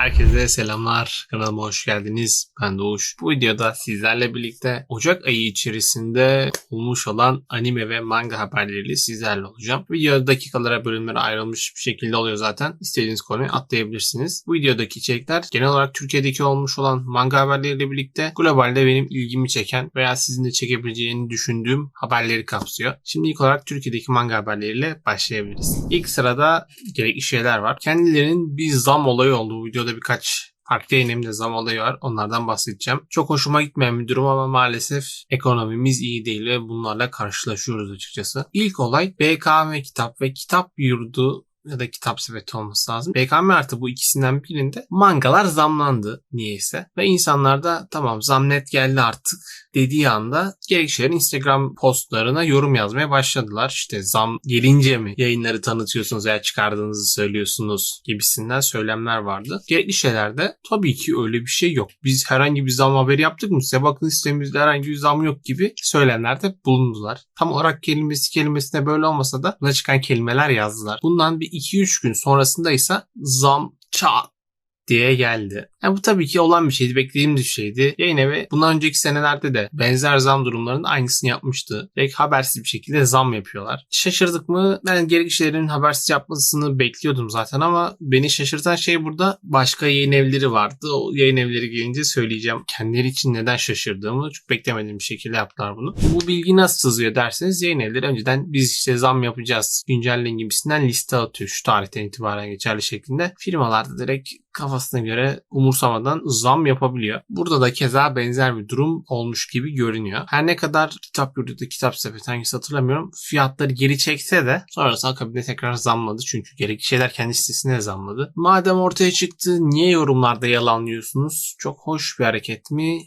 Herkese selamlar. Kanalıma hoş geldiniz. Ben Doğuş. Bu videoda sizlerle birlikte Ocak ayı içerisinde olmuş olan anime ve manga haberleriyle sizlerle olacağım. Video dakikalara bölümlere ayrılmış bir şekilde oluyor zaten. İstediğiniz konuyu atlayabilirsiniz. Bu videodaki içerikler genel olarak Türkiye'deki olmuş olan manga haberleriyle birlikte globalde benim ilgimi çeken veya sizin de çekebileceğini düşündüğüm haberleri kapsıyor. Şimdi ilk olarak Türkiye'deki manga haberleriyle başlayabiliriz. İlk sırada gerekli şeyler var. Kendilerinin bir zam olayı oldu. Bu videoda birkaç farklı yayınımda zam olayı var. Onlardan bahsedeceğim. Çok hoşuma gitmeyen bir durum ama maalesef ekonomimiz iyi değil ve bunlarla karşılaşıyoruz açıkçası. İlk olay BKM kitap ve kitap yurdu ya da kitap sepeti olması lazım. BKM artı bu ikisinden birinde mangalar zamlandı niyeyse. Ve insanlar da tamam zam net geldi artık dediği anda gerekçelerin Instagram postlarına yorum yazmaya başladılar. İşte zam gelince mi yayınları tanıtıyorsunuz veya çıkardığınızı söylüyorsunuz gibisinden söylemler vardı. Gerekli şeylerde tabii ki öyle bir şey yok. Biz herhangi bir zam haberi yaptık mı? Size bakın sitemizde herhangi bir zam yok gibi söylemlerde bulundular. Tam olarak kelimesi kelimesine böyle olmasa da buna çıkan kelimeler yazdılar. Bundan bir 2-3 gün sonrasında ise zam çat diye geldi. Yani bu tabii ki olan bir şeydi. Beklediğimiz bir şeydi. Yayın evi bundan önceki senelerde de benzer zam durumlarının aynısını yapmıştı. Direkt habersiz bir şekilde zam yapıyorlar. Şaşırdık mı? Ben gerekli şeylerin habersiz yapmasını bekliyordum zaten ama beni şaşırtan şey burada başka yayın evleri vardı. O yayın evleri gelince söyleyeceğim. Kendileri için neden şaşırdığımı çok beklemediğim bir şekilde yaptılar bunu. Bu bilgi nasıl sızıyor derseniz yayın evleri önceden biz işte zam yapacağız güncelleyin gibisinden liste atıyor şu tarihten itibaren geçerli şeklinde. Firmalarda direkt kafasına göre umursamadan zam yapabiliyor. Burada da keza benzer bir durum olmuş gibi görünüyor. Her ne kadar kitap yurdu kitap sepeti hangisi hatırlamıyorum fiyatları geri çekse de sonrasında akabinde tekrar zamladı. Çünkü gerekli şeyler kendi sitesine zamladı. Madem ortaya çıktı niye yorumlarda yalanlıyorsunuz? Çok hoş bir hareket mi?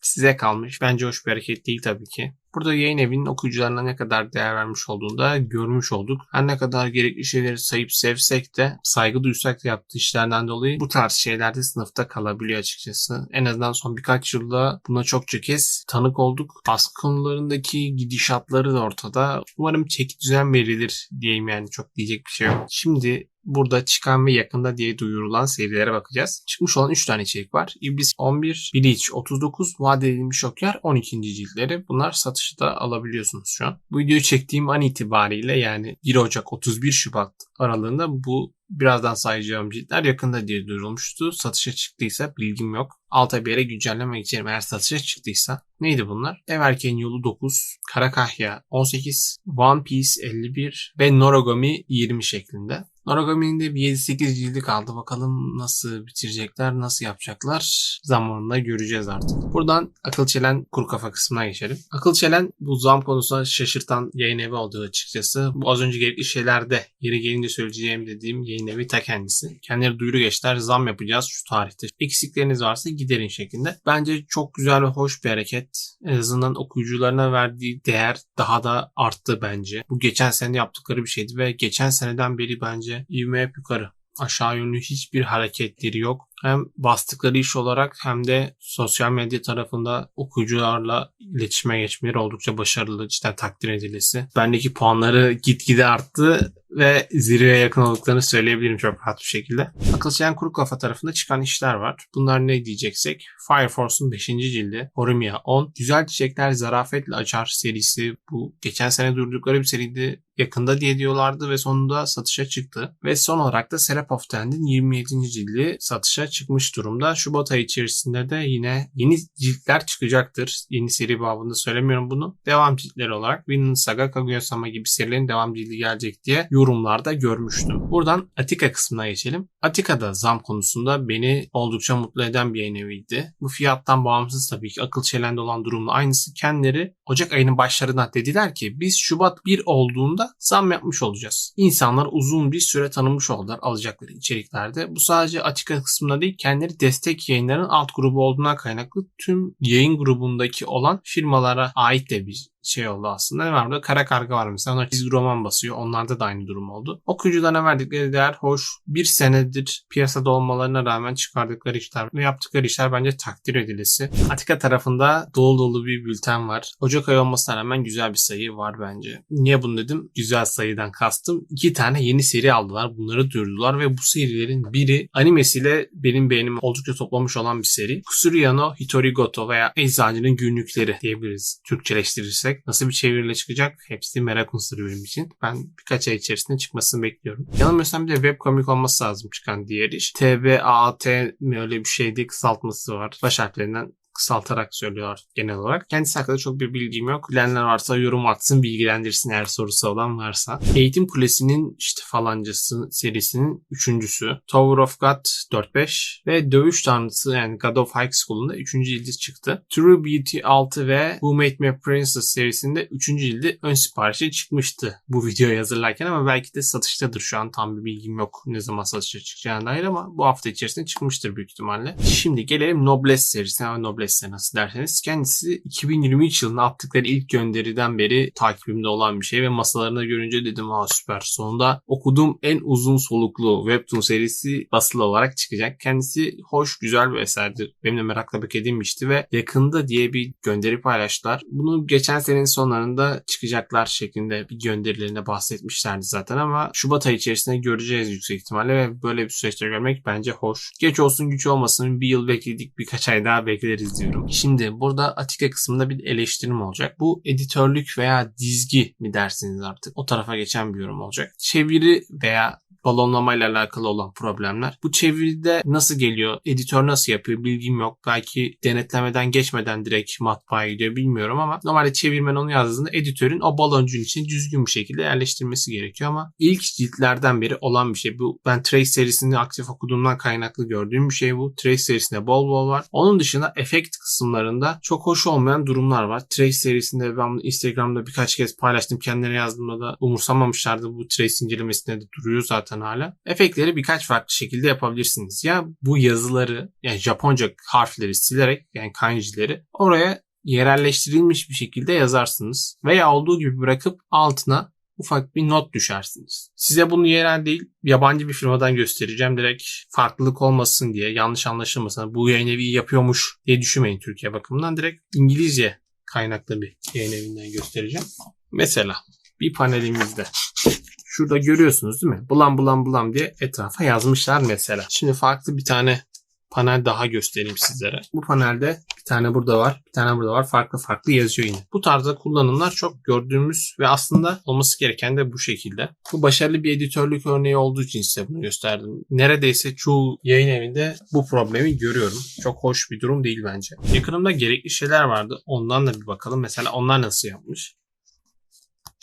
Size kalmış. Bence hoş bir hareket değil tabii ki. Burada yayın evinin okuyucularına ne kadar değer vermiş olduğunu da görmüş olduk. Her ne kadar gerekli şeyleri sayıp sevsek de saygı duysak da yaptığı işlerden dolayı bu tarz şeylerde sınıfta kalabiliyor açıkçası. En azından son birkaç yılda buna çokça kez tanık olduk. Baskı konularındaki gidişatları da ortada. Umarım çeki düzen verilir diyeyim yani çok diyecek bir şey yok. Şimdi burada çıkan ve yakında diye duyurulan serilere bakacağız. Çıkmış olan 3 tane içerik var. İblis 11, Bleach 39, Vaat edilmiş Şoker 12. ciltleri. Bunlar satışta alabiliyorsunuz şu an. Bu videoyu çektiğim an itibariyle yani 1 Ocak 31 Şubat aralığında bu birazdan sayacağım ciltler yakında diye duyurulmuştu. Satışa çıktıysa bilgim yok. Alta bir yere güncelleme geçerim eğer satışa çıktıysa. Neydi bunlar? Everken Yolu 9, Karakahya 18, One Piece 51 ve Noragami 20 şeklinde. Noragami'nin de bir 7-8 cildi kaldı. Bakalım nasıl bitirecekler, nasıl yapacaklar. Zamanında göreceğiz artık. Buradan akıl çelen kuru kafa kısmına geçelim. Akıl çelen bu zam konusunda şaşırtan yayın evi olduğu açıkçası. Bu az önce gerekli şeylerde yeri gelince söyleyeceğim dediğim yayın evi ta kendisi. Kendileri duyuru geçtiler. Zam yapacağız şu tarihte. Eksikleriniz varsa giderin şeklinde. Bence çok güzel ve hoş bir hareket. En azından okuyucularına verdiği değer daha da arttı bence. Bu geçen sene yaptıkları bir şeydi ve geçen seneden beri bence ivme hep yukarı. Aşağı yönlü hiçbir hareketleri yok. Hem bastıkları iş olarak hem de sosyal medya tarafında okuyucularla iletişime geçmeleri oldukça başarılı, cidden takdir edilesi. Bendeki puanları gitgide arttı ve zirveye yakın olduklarını söyleyebilirim çok rahat bir şekilde. Akıl Çelen Kuru Kafa tarafında çıkan işler var. Bunlar ne diyeceksek? Fire Force'un 5. cildi, Horimiya 10, Güzel Çiçekler Zarafetle Açar serisi bu geçen sene durdukları bir seriydi yakında diye diyorlardı ve sonunda satışa çıktı. Ve son olarak da Serap of Tend'in 27. cildi satışa çıkmış durumda. Şubat ayı içerisinde de yine yeni ciltler çıkacaktır. Yeni seri babında söylemiyorum bunu. Devam ciltleri olarak Vinland Saga, Kaguya-sama gibi serilerin devam cildi gelecek diye yorumlarda görmüştüm. Buradan Atika kısmına geçelim. Atika'da zam konusunda beni oldukça mutlu eden bir yayın eviydi. Bu fiyattan bağımsız tabii ki akıl çelende olan durumla aynısı kendileri Ocak ayının başlarında dediler ki biz Şubat 1 olduğunda zam yapmış olacağız. İnsanlar uzun bir süre tanımış oldular alacakları içeriklerde. Bu sadece Atika kısmında değil kendileri destek yayınların alt grubu olduğuna kaynaklı tüm yayın grubundaki olan firmalara ait de bir şey oldu aslında. Ne var burada? Kara karga var mesela. Onlar çizgi roman basıyor. Onlarda da aynı durum oldu. Okuyucularına verdikleri değer hoş. Bir senedir piyasada olmalarına rağmen çıkardıkları işler ve yaptıkları işler bence takdir edilisi. Atika tarafında dolu dolu bir bülten var. Ocak ayı olmasına rağmen güzel bir sayı var bence. Niye bunu dedim? Güzel sayıdan kastım. İki tane yeni seri aldılar. Bunları duyurdular ve bu serilerin biri animesiyle benim beğenimi oldukça toplamış olan bir seri. Kusuriyano Hitorigoto veya Eczacının Günlükleri diyebiliriz. Türkçeleştirirsek nasıl bir çeviriyle çıkacak? Hepsi merak unsuru benim için. Ben birkaç ay içerisinde çıkmasını bekliyorum. Yanılmıyorsam bir de webcomic olması lazım çıkan diğer iş. TBAAT mi öyle bir şeydi kısaltması var. Baş harflerinden kısaltarak söylüyor genel olarak. Kendisi hakkında çok bir bilgim yok. Bilenler varsa yorum atsın, bilgilendirsin eğer sorusu olan varsa. Eğitim Kulesi'nin işte falancası serisinin üçüncüsü. Tower of God 4-5 ve Dövüş Tanrısı yani God of High School'unda üçüncü cildi çıktı. True Beauty 6 ve Who Made Me Princess serisinde üçüncü cildi ön siparişi çıkmıştı bu videoyu hazırlarken ama belki de satıştadır şu an tam bir bilgim yok ne zaman satışa çıkacağına dair ama bu hafta içerisinde çıkmıştır büyük ihtimalle. Şimdi gelelim Noblesse serisine. Noblesse Flores nasıl derseniz kendisi 2023 yılında attıkları ilk gönderiden beri takibimde olan bir şey ve masalarına görünce dedim ha süper sonunda okuduğum en uzun soluklu webtoon serisi basılı olarak çıkacak. Kendisi hoş güzel bir eserdir. Benim de merakla beklediğim işti ve yakında diye bir gönderi paylaştılar. Bunu geçen senenin sonlarında çıkacaklar şeklinde bir gönderilerinde bahsetmişlerdi zaten ama Şubat ayı içerisinde göreceğiz yüksek ihtimalle ve böyle bir süreçte görmek bence hoş. Geç olsun güç olmasın bir yıl bekledik birkaç ay daha bekleriz diyorum. Şimdi burada Atika kısmında bir eleştirim olacak. Bu editörlük veya dizgi mi dersiniz artık? O tarafa geçen bir yorum olacak. Çeviri veya balonlamayla alakalı olan problemler. Bu çeviride nasıl geliyor? Editör nasıl yapıyor? Bilgim yok. Belki denetlemeden geçmeden direkt matbaaya gidiyor bilmiyorum ama normalde çevirmen onu yazdığında editörün o baloncun için düzgün bir şekilde yerleştirmesi gerekiyor ama ilk ciltlerden biri olan bir şey. Bu ben Trace serisini aktif okuduğumdan kaynaklı gördüğüm bir şey bu. Trace serisinde bol bol var. Onun dışında efekt kısımlarında çok hoş olmayan durumlar var. Trace serisinde ben bunu Instagram'da birkaç kez paylaştım. Kendilerine yazdığımda da umursamamışlardı. Bu Trace incelemesinde de duruyor zaten zaten hala. Efektleri birkaç farklı şekilde yapabilirsiniz. Ya bu yazıları yani Japonca harfleri silerek yani kanjileri oraya yerelleştirilmiş bir şekilde yazarsınız. Veya olduğu gibi bırakıp altına ufak bir not düşersiniz. Size bunu yerel değil yabancı bir firmadan göstereceğim. Direkt farklılık olmasın diye yanlış anlaşılmasın. Bu yayın evi yapıyormuş diye düşünmeyin Türkiye bakımından. Direkt İngilizce kaynaklı bir yayın evinden göstereceğim. Mesela bir panelimizde Şurada görüyorsunuz değil mi? Bulam bulam bulam diye etrafa yazmışlar mesela. Şimdi farklı bir tane panel daha göstereyim sizlere. Bu panelde bir tane burada var, bir tane burada var. Farklı farklı yazıyor yine. Bu tarzda kullanımlar çok gördüğümüz ve aslında olması gereken de bu şekilde. Bu başarılı bir editörlük örneği olduğu için size bunu gösterdim. Neredeyse çoğu yayın evinde bu problemi görüyorum. Çok hoş bir durum değil bence. Yakınımda gerekli şeyler vardı. Ondan da bir bakalım. Mesela onlar nasıl yapmış?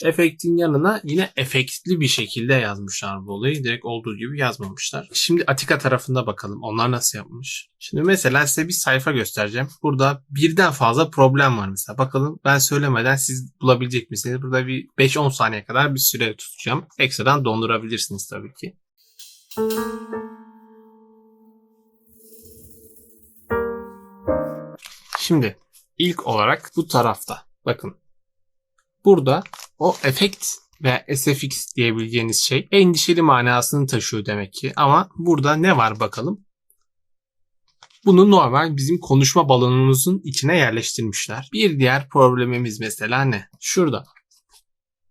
Efektin yanına yine efektli bir şekilde yazmışlar bu olayı. Direkt olduğu gibi yazmamışlar. Şimdi Atika tarafında bakalım. Onlar nasıl yapmış? Şimdi mesela size bir sayfa göstereceğim. Burada birden fazla problem var mesela. Bakalım ben söylemeden siz bulabilecek misiniz? Burada bir 5-10 saniye kadar bir süre tutacağım. Ekstradan dondurabilirsiniz tabii ki. Şimdi ilk olarak bu tarafta. Bakın Burada o efekt ve SFX diyebileceğiniz şey endişeli manasını taşıyor demek ki. Ama burada ne var bakalım? Bunu normal bizim konuşma balonumuzun içine yerleştirmişler. Bir diğer problemimiz mesela ne? Şurada.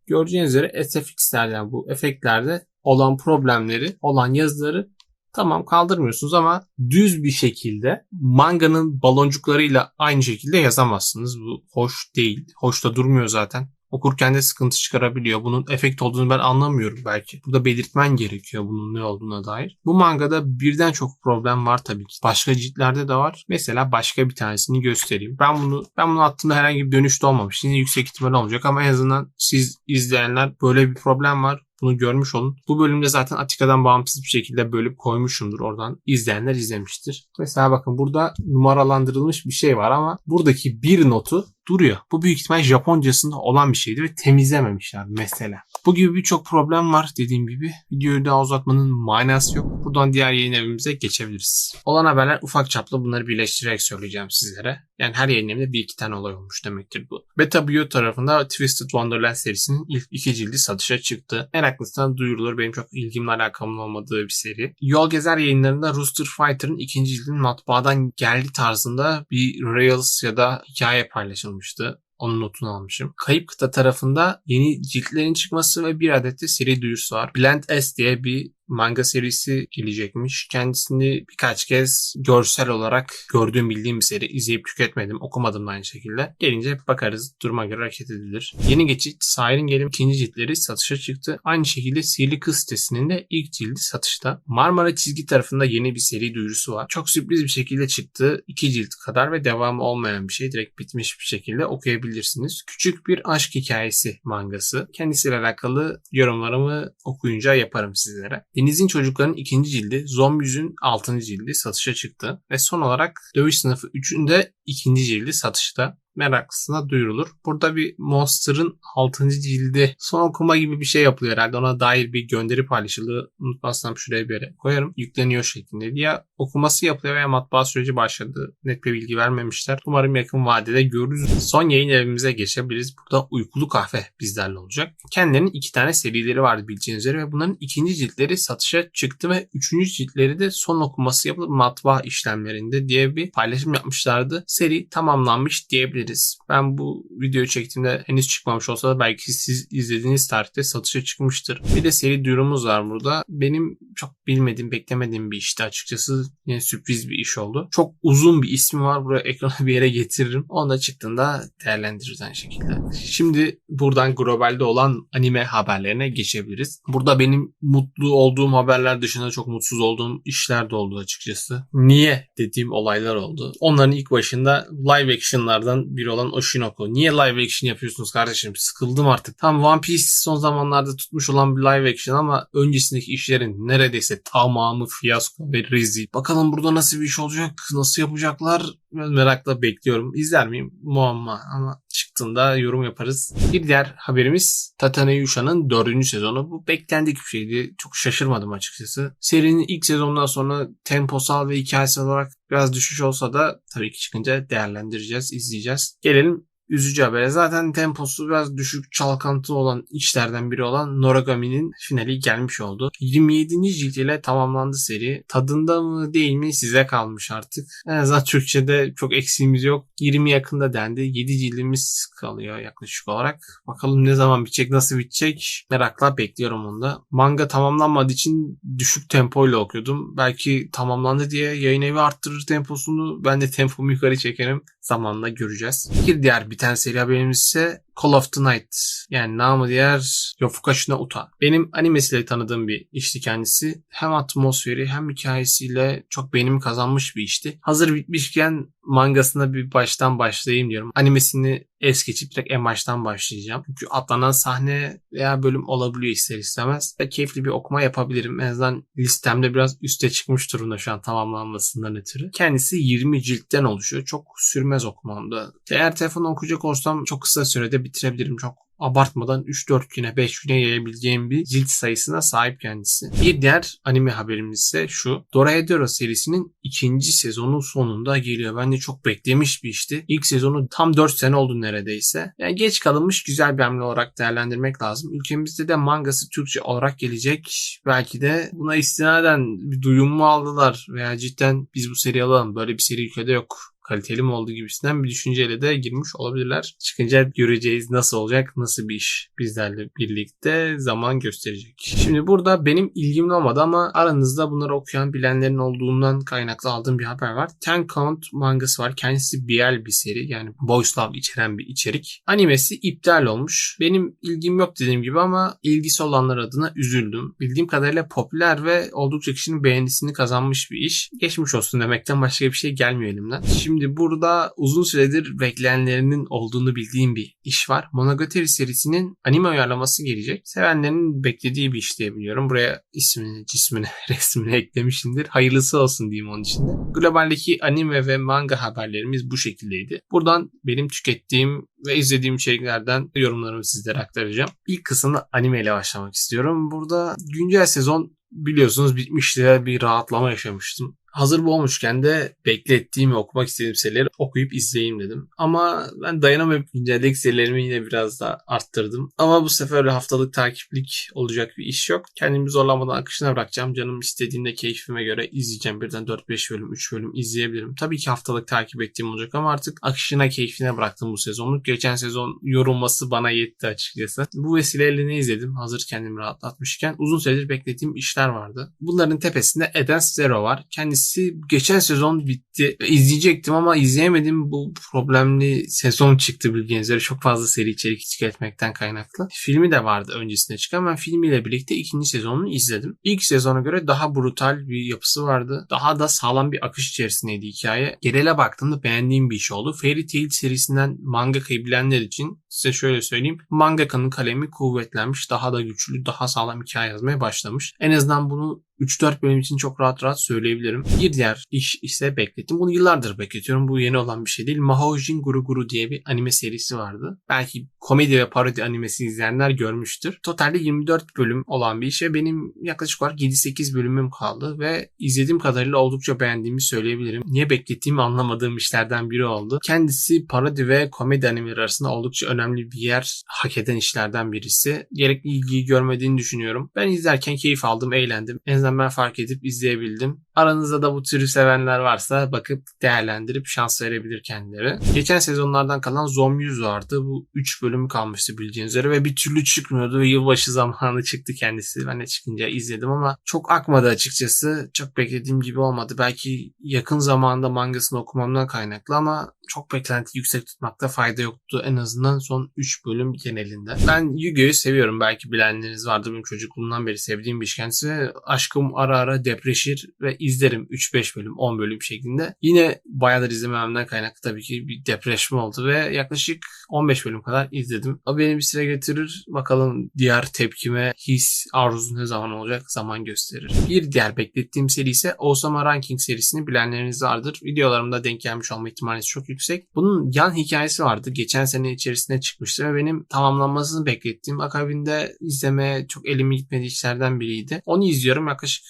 Göreceğiniz üzere SFX'lerden bu efektlerde olan problemleri, olan yazıları tamam kaldırmıyorsunuz ama düz bir şekilde manganın baloncuklarıyla aynı şekilde yazamazsınız. Bu hoş değil. Hoş da durmuyor zaten okurken de sıkıntı çıkarabiliyor. Bunun efekt olduğunu ben anlamıyorum belki. Burada belirtmen gerekiyor bunun ne olduğuna dair. Bu mangada birden çok problem var tabii ki. Başka ciltlerde de var. Mesela başka bir tanesini göstereyim. Ben bunu ben bunu attığımda herhangi bir dönüş de olmamış. Yine yüksek ihtimal olmayacak ama en azından siz izleyenler böyle bir problem var. Bunu görmüş olun. Bu bölümde zaten Atika'dan bağımsız bir şekilde bölüp koymuşumdur. Oradan izleyenler izlemiştir. Mesela bakın burada numaralandırılmış bir şey var ama buradaki bir notu duruyor. Bu büyük ihtimal Japoncasında olan bir şeydi ve temizlememişler mesela. Bu gibi birçok problem var dediğim gibi. Videoyu daha uzatmanın manası yok. Buradan diğer yayın evimize geçebiliriz. Olan haberler ufak çaplı bunları birleştirerek söyleyeceğim sizlere. Yani her yayın evinde bir iki tane olay olmuş demektir bu. Beta Bio tarafında Twisted Wonderland serisinin ilk iki cildi satışa çıktı. Meraklısından duyurulur. Benim çok ilgimle alakamın olmadığı bir seri. Yol Gezer yayınlarında Rooster Fighter'ın ikinci cildinin matbaadan geldi tarzında bir Rails ya da hikaye paylaşılmıştı. Onun notunu almışım. Kayıp Kıta tarafında yeni ciltlerin çıkması ve bir adet de seri duyurusu var. Blend S diye bir manga serisi gelecekmiş. Kendisini birkaç kez görsel olarak gördüğüm bildiğim bir seri. izleyip tüketmedim. Okumadım da aynı şekilde. Gelince bakarız. Duruma göre hareket edilir. Yeni geçit Siren Gel'in ikinci ciltleri satışa çıktı. Aynı şekilde Sihirli Kız sitesinin de ilk cildi satışta. Marmara çizgi tarafında yeni bir seri duyurusu var. Çok sürpriz bir şekilde çıktı. iki cilt kadar ve devamı olmayan bir şey. Direkt bitmiş bir şekilde okuyabilirsiniz. Küçük bir aşk hikayesi mangası. Kendisiyle alakalı yorumlarımı okuyunca yaparım sizlere. Deniz'in Çocuklarının ikinci cildi, Zombies'ün altıncı cildi satışa çıktı. Ve son olarak Dövüş Sınıfı 3'ün de ikinci cildi satışta meraklısına duyurulur. Burada bir Monster'ın 6. cildi son okuma gibi bir şey yapılıyor herhalde. Ona dair bir gönderi paylaşıldı. Unutmazsam şuraya bir yere koyarım. Yükleniyor şeklinde. Ya okuması yapılıyor veya matbaa süreci başladı. Net bir bilgi vermemişler. Umarım yakın vadede görürüz. Son yayın evimize geçebiliriz. Burada uykulu kahve bizlerle olacak. Kendilerinin iki tane serileri vardı bildiğiniz üzere ve bunların ikinci ciltleri satışa çıktı ve üçüncü ciltleri de son okuması yapılıp matbaa işlemlerinde diye bir paylaşım yapmışlardı. Seri tamamlanmış diyebiliriz yapabiliriz. Ben bu videoyu çektiğimde henüz çıkmamış olsa da belki siz izlediğiniz tarihte satışa çıkmıştır. Bir de seri duyurumuz var burada. Benim çok bilmediğim, beklemediğim bir işti açıkçası. Yine sürpriz bir iş oldu. Çok uzun bir ismi var. Buraya ekrana bir yere getiririm. Onu da çıktığında değerlendiririz aynı şekilde. Şimdi buradan globalde olan anime haberlerine geçebiliriz. Burada benim mutlu olduğum haberler dışında çok mutsuz olduğum işler de oldu açıkçası. Niye dediğim olaylar oldu. Onların ilk başında live action'lardan biri olan Oshinoko. Niye live action yapıyorsunuz kardeşim? Sıkıldım artık. Tam One Piece son zamanlarda tutmuş olan bir live action ama öncesindeki işlerin neredeyse tamamı fiyasko ve rezil. Bakalım burada nasıl bir iş olacak? Nasıl yapacaklar? Ben merakla bekliyorum. İzler miyim? Muamma ama çıktığında yorum yaparız. Bir diğer haberimiz Tatane Yusha'nın dördüncü sezonu. Bu beklendik bir şeydi. Çok şaşırmadım açıkçası. Serinin ilk sezonundan sonra temposal ve hikayesel olarak biraz düşüş olsa da tabii ki çıkınca değerlendireceğiz, izleyeceğiz. Gelelim üzücü haber. Zaten temposu biraz düşük çalkantı olan işlerden biri olan Noragami'nin finali gelmiş oldu. 27. cilt ile tamamlandı seri. Tadında mı değil mi size kalmış artık. En azından Türkçe'de çok eksiğimiz yok. 20 yakında dendi. 7 cildimiz kalıyor yaklaşık olarak. Bakalım ne zaman bitecek, nasıl bitecek merakla bekliyorum onu da. Manga tamamlanmadığı için düşük tempoyla okuyordum. Belki tamamlandı diye yayın evi arttırır temposunu. Ben de tempomu yukarı çekerim. Zamanla göreceğiz. Bir diğer biten seri haberimiz ise Call of the Night yani namı diğer Yofukashi no Uta. Benim animesiyle tanıdığım bir işti kendisi. Hem atmosferi hem hikayesiyle çok beğenim kazanmış bir işti. Hazır bitmişken mangasına bir baştan başlayayım diyorum. Animesini es geçip direkt en baştan başlayacağım. Çünkü atlanan sahne veya bölüm olabiliyor ister istemez. Ve keyifli bir okuma yapabilirim. En azından listemde biraz üste çıkmış durumda şu an tamamlanmasından ötürü. Kendisi 20 ciltten oluşuyor. Çok sürmez okumamda. Eğer telefonu okuyacak olsam çok kısa sürede bitirebilirim. Çok abartmadan 3-4 güne 5 güne yayabileceğim bir cilt sayısına sahip kendisi. Bir diğer anime haberimiz ise şu. Dorohedoro serisinin ikinci sezonu sonunda geliyor. Ben de çok beklemiş bir işti. İlk sezonu tam 4 sene oldu neredeyse. Yani geç kalınmış güzel bir hamle olarak değerlendirmek lazım. Ülkemizde de mangası Türkçe olarak gelecek. Belki de buna istinaden bir duyum mu aldılar veya cidden biz bu seri alalım. Böyle bir seri ülkede yok kaliteli mi olduğu gibisinden bir düşünceyle de girmiş olabilirler. Çıkınca göreceğiz nasıl olacak, nasıl bir iş bizlerle birlikte zaman gösterecek. Şimdi burada benim ilgim olmadı ama aranızda bunları okuyan bilenlerin olduğundan kaynaklı aldığım bir haber var. Ten Count mangası var. Kendisi BL bir seri yani boys love içeren bir içerik. Animesi iptal olmuş. Benim ilgim yok dediğim gibi ama ilgisi olanlar adına üzüldüm. Bildiğim kadarıyla popüler ve oldukça kişinin beğenisini kazanmış bir iş. Geçmiş olsun demekten başka bir şey gelmiyor elimden. Şimdi Şimdi burada uzun süredir bekleyenlerinin olduğunu bildiğim bir iş var. Monogatari serisinin anime uyarlaması gelecek. Sevenlerin beklediği bir iş diye biliyorum. Buraya ismini, cismini, resmini eklemişimdir. Hayırlısı olsun diyeyim onun için de. Globaldeki anime ve manga haberlerimiz bu şekildeydi. Buradan benim tükettiğim ve izlediğim içeriklerden yorumlarımı sizlere aktaracağım. İlk kısımda anime ile başlamak istiyorum. Burada güncel sezon biliyorsunuz bitmişti. Bir rahatlama yaşamıştım. Hazır bu olmuşken de beklettiğim ve okumak istediğim serileri okuyup izleyeyim dedim. Ama ben dayanamayıp güncellik serilerimi yine biraz daha arttırdım. Ama bu sefer haftalık takiplik olacak bir iş yok. Kendimi zorlamadan akışına bırakacağım. Canım istediğinde keyfime göre izleyeceğim. Birden 4-5 bölüm, 3 bölüm izleyebilirim. Tabii ki haftalık takip ettiğim olacak ama artık akışına keyfine bıraktım bu sezonluk. Geçen sezon yorulması bana yetti açıkçası. Bu vesileyle ne izledim? Hazır kendimi rahatlatmışken uzun süredir beklediğim işler vardı. Bunların tepesinde Eden Zero var. Kendisi dizisi geçen sezon bitti. İzleyecektim ama izleyemedim. Bu problemli sezon çıktı bildiğiniz üzere. Çok fazla seri içerik tüketmekten kaynaklı. Filmi de vardı öncesinde çıkan. Ben filmiyle birlikte ikinci sezonunu izledim. İlk sezona göre daha brutal bir yapısı vardı. Daha da sağlam bir akış içerisindeydi hikaye. Genele baktığımda beğendiğim bir iş oldu. Fairy Tail serisinden mangakayı bilenler için size şöyle söyleyeyim. Mangakanın kalemi kuvvetlenmiş. Daha da güçlü, daha sağlam hikaye yazmaya başlamış. En azından bunu 3-4 bölüm için çok rahat rahat söyleyebilirim. Bir diğer iş ise beklettim. Bunu yıllardır bekletiyorum. Bu yeni olan bir şey değil. Mahoujin Guru Guru diye bir anime serisi vardı. Belki komedi ve parodi animesi izleyenler görmüştür. Totalde 24 bölüm olan bir iş ve benim yaklaşık olarak 7-8 bölümüm kaldı ve izlediğim kadarıyla oldukça beğendiğimi söyleyebilirim. Niye beklettiğimi anlamadığım işlerden biri oldu. Kendisi parodi ve komedi animeleri arasında oldukça önemli bir yer hak eden işlerden birisi. Gerekli ilgiyi görmediğini düşünüyorum. Ben izlerken keyif aldım, eğlendim. En azından ben fark edip izleyebildim. Aranızda da bu türü sevenler varsa bakıp değerlendirip şans verebilir kendileri. Geçen sezonlardan kalan Zom 100 vardı. Bu 3 bölüm kalmıştı bildiğiniz üzere ve bir türlü çıkmıyordu ve yılbaşı zamanı çıktı kendisi. Ben de çıkınca izledim ama çok akmadı açıkçası. Çok beklediğim gibi olmadı. Belki yakın zamanda mangasını okumamdan kaynaklı ama çok beklenti yüksek tutmakta fayda yoktu. En azından son 3 bölüm genelinde. Ben Yu-Gi-Oh'yu seviyorum. Belki bilenleriniz vardır. Benim çocukluğumdan beri sevdiğim bir kendisi. Aşkım ara ara depreşir ve izlerim 3-5 bölüm, 10 bölüm şeklinde. Yine bayağıdır izlememden kaynaklı tabii ki bir depreşme oldu ve yaklaşık 15 bölüm kadar izledim. O beni bir süre getirir. Bakalım diğer tepkime, his, arzu ne zaman olacak zaman gösterir. Bir diğer beklettiğim seri ise Osama Ranking serisini bilenleriniz vardır. Videolarımda denk gelmiş olma ihtimaliniz çok yüksek. Bunun yan hikayesi vardı. Geçen sene içerisinde çıkmıştı ve benim tamamlanmasını beklettiğim akabinde izlemeye çok elimi gitmediği işlerden biriydi. Onu izliyorum. Yaklaşık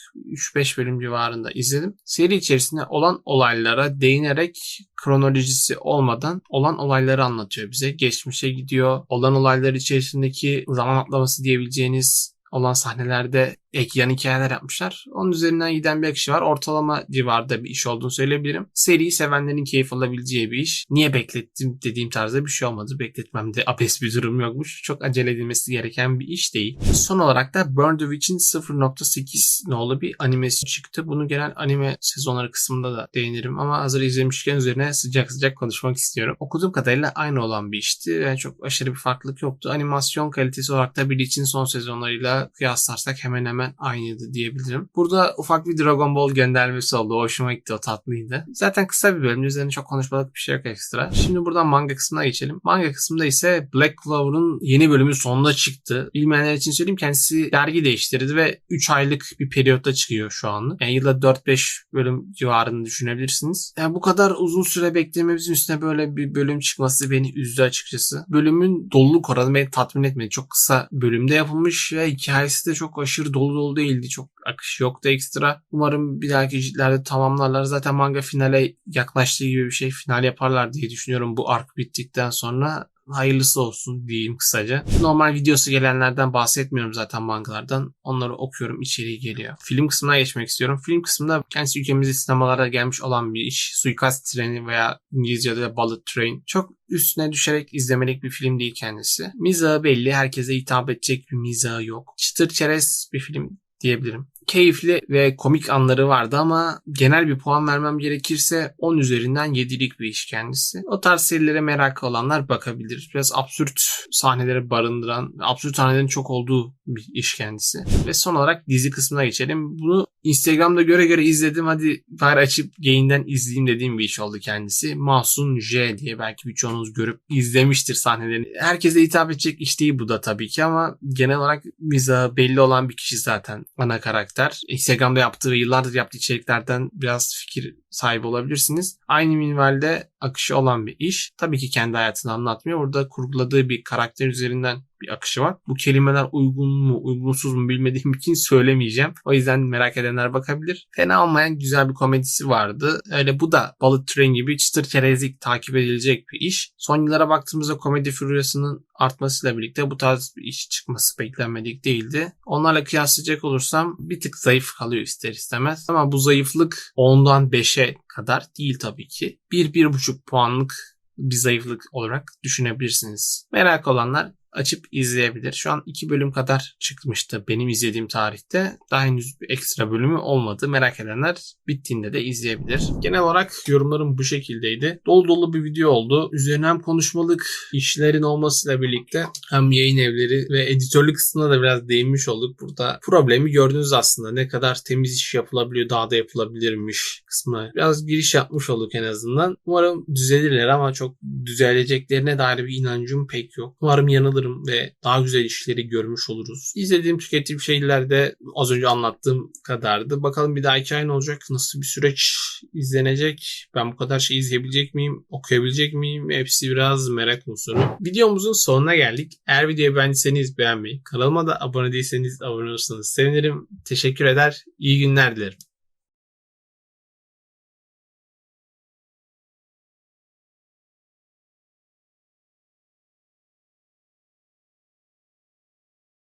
3-5 bölüm civarında izledim. Seri içerisinde olan olaylara değinerek kronolojisi olmadan olan olayları anlatıyor bize. Geçmişe gidiyor. Olan olaylar içerisindeki zaman atlaması diyebileceğiniz olan sahnelerde ek yan hikayeler yapmışlar. Onun üzerinden giden bir akışı var. Ortalama civarda bir iş olduğunu söyleyebilirim. Seriyi sevenlerin keyif alabileceği bir iş. Niye beklettim dediğim tarzda bir şey olmadı. Bekletmemde abes bir durum yokmuş. Çok acele edilmesi gereken bir iş değil. Son olarak da Burn the Witch'in 0.8 nolu bir animesi çıktı. Bunu genel anime sezonları kısmında da değinirim ama hazır izlemişken üzerine sıcak sıcak konuşmak istiyorum. Okuduğum kadarıyla aynı olan bir işti. Yani çok aşırı bir farklılık yoktu. Animasyon kalitesi olarak da Bleach'in son sezonlarıyla kıyaslarsak hemen hemen hemen aynıydı diyebilirim. Burada ufak bir Dragon Ball göndermesi oldu. Hoşuma gitti o tatlıydı. Zaten kısa bir bölüm. Üzerine çok konuşmalık bir şey yok ekstra. Şimdi buradan manga kısmına geçelim. Manga kısmında ise Black Clover'ın yeni bölümü sonunda çıktı. Bilmeyenler için söyleyeyim kendisi dergi değiştirdi ve 3 aylık bir periyotta çıkıyor şu anlık. Yani yılda 4-5 bölüm civarını düşünebilirsiniz. Yani bu kadar uzun süre beklememizin üstüne böyle bir bölüm çıkması beni üzdü açıkçası. Bölümün doluluk oranı beni tatmin etmedi. Çok kısa bölümde yapılmış ve hikayesi de çok aşırı dolu dolu değildi. Çok akış yoktu ekstra. Umarım bir dahaki ciltlerde tamamlarlar. Zaten manga finale yaklaştığı gibi bir şey final yaparlar diye düşünüyorum bu ark bittikten sonra hayırlısı olsun diyeyim kısaca. Normal videosu gelenlerden bahsetmiyorum zaten mangalardan. Onları okuyorum içeriği geliyor. Film kısmına geçmek istiyorum. Film kısmında kendisi ülkemizde sinemalara gelmiş olan bir iş. Suikast treni veya İngilizce'de Bullet Train. Çok üstüne düşerek izlemelik bir film değil kendisi. Mizahı belli. Herkese hitap edecek bir mizahı yok. Çıtır çerez bir film diyebilirim. Keyifli ve komik anları vardı ama genel bir puan vermem gerekirse 10 üzerinden 7'lik bir iş kendisi. O tarz serilere merak olanlar bakabilir. Biraz absürt sahneleri barındıran, absürt sahnelerin çok olduğu bir iş kendisi. Ve son olarak dizi kısmına geçelim. Bunu Instagram'da göre göre izledim. Hadi bari açıp yayından izleyeyim dediğim bir iş oldu kendisi. Mahsun J diye belki birçoğunuz görüp izlemiştir sahnelerini. Herkese hitap edecek iş değil bu da tabii ki ama genel olarak mizahı belli olan bir kişi zaten ana karakter. Instagram'da yaptığı ve yıllardır yaptığı içeriklerden biraz fikir sahibi olabilirsiniz. Aynı minvalde akışı olan bir iş. Tabii ki kendi hayatını anlatmıyor. Orada kurguladığı bir karakter üzerinden bir akışı var. Bu kelimeler uygun mu, uygunsuz mu bilmediğim için söylemeyeceğim. O yüzden merak edenler bakabilir. Fena olmayan güzel bir komedisi vardı. Öyle bu da Bullet Train gibi çıtır çerezlik takip edilecek bir iş. Son yıllara baktığımızda komedi furyasının artmasıyla birlikte bu tarz bir iş çıkması beklenmedik değildi. Onlarla kıyaslayacak olursam bir tık zayıf kalıyor ister istemez. Ama bu zayıflık 10'dan 5'e kadar değil tabii ki. 1-1,5 puanlık bir zayıflık olarak düşünebilirsiniz. Merak olanlar açıp izleyebilir. Şu an iki bölüm kadar çıkmıştı benim izlediğim tarihte. Daha henüz bir ekstra bölümü olmadı. Merak edenler bittiğinde de izleyebilir. Genel olarak yorumlarım bu şekildeydi. Dolu dolu bir video oldu. Üzerine hem konuşmalık işlerin olmasıyla birlikte hem yayın evleri ve editörlük kısmına da biraz değinmiş olduk. Burada problemi gördünüz aslında. Ne kadar temiz iş yapılabiliyor, daha da yapılabilirmiş kısmına. Biraz giriş yapmış olduk en azından. Umarım düzelirler ama çok düzeleceklerine dair bir inancım pek yok. Umarım yanılır alırım ve daha güzel işleri görmüş oluruz. İzlediğim tükettiğim şeyler de az önce anlattığım kadardı. Bakalım bir dahaki ay ne olacak? Nasıl bir süreç izlenecek? Ben bu kadar şey izleyebilecek miyim? Okuyabilecek miyim? Hepsi biraz merak unsuru. Videomuzun sonuna geldik. Eğer videoyu beğendiyseniz beğenmeyi, kanalıma da abone değilseniz abone olursanız sevinirim. Teşekkür eder. İyi günler dilerim.